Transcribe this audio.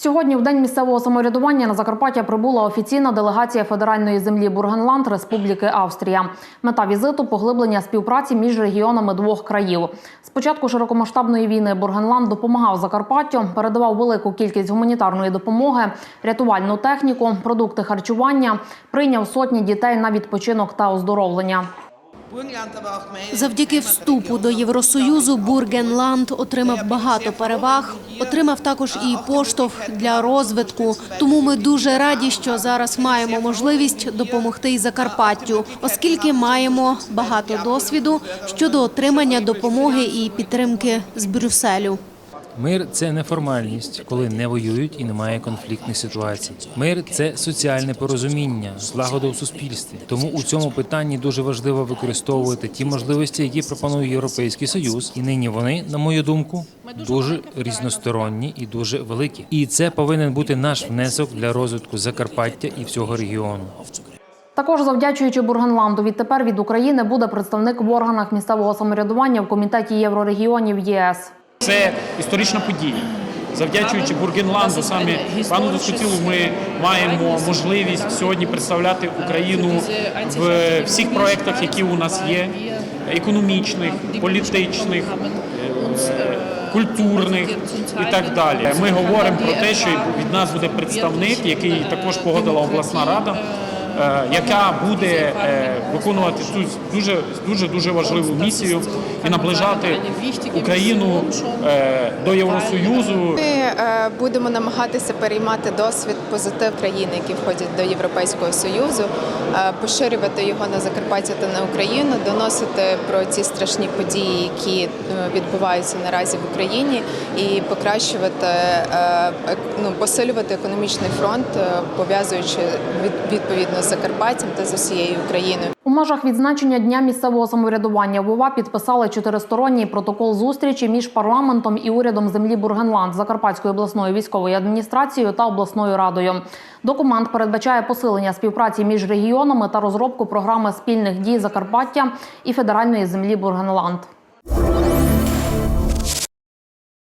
Сьогодні, в день місцевого самоврядування, на Закарпаття прибула офіційна делегація федеральної землі Бургенланд Республіки Австрія. Мета візиту поглиблення співпраці між регіонами двох країв. З початку широкомасштабної війни Бургенланд допомагав Закарпаттю, передавав велику кількість гуманітарної допомоги, рятувальну техніку, продукти харчування, прийняв сотні дітей на відпочинок та оздоровлення. Завдяки вступу до Євросоюзу Бургенланд отримав багато переваг, отримав також і поштовх для розвитку. Тому ми дуже раді, що зараз маємо можливість допомогти Закарпаттю, оскільки маємо багато досвіду щодо отримання допомоги і підтримки з Брюсселю. Мир це не формальність, коли не воюють і немає конфліктних ситуацій. Мир це соціальне порозуміння, злагода в суспільстві. Тому у цьому питанні дуже важливо використовувати ті можливості, які пропонує Європейський Союз, і нині вони, на мою думку, дуже різносторонні і дуже великі. І це повинен бути наш внесок для розвитку Закарпаття і всього регіону. Також завдячуючи Бургенланду, відтепер від України буде представник в органах місцевого самоврядування в комітеті єврорегіонів ЄС. Це історична подія. Завдячуючи Бургенланду, саме пану Доскотілу, ми маємо можливість сьогодні представляти Україну в всіх проєктах, які у нас є: економічних, політичних, е, культурних і так далі. Ми говоримо про те, що від нас буде представник, який також погодила обласна рада. Е, Яка буде е, виконувати цю дуже дуже дуже важливу місію і наближати Україну е, до Євросоюзу. Ми будемо намагатися переймати досвід позитив країн, які входять до Європейського союзу, поширювати його на Закарпаття та на Україну, доносити про ці страшні події, які відбуваються наразі в Україні, і покращувати ну, посилювати економічний фронт, пов'язуючи від- відповідно з Закарпаттям та з усією Україною. У межах відзначення дня місцевого самоврядування в ОВА підписали чотиристоронній протокол зустрічі між парламентом і урядом землі Бургенланд, Закарпатською обласною військовою адміністрацією та обласною радою. Документ передбачає посилення співпраці між регіонами та розробку програми спільних дій Закарпаття і федеральної землі Бургенланд.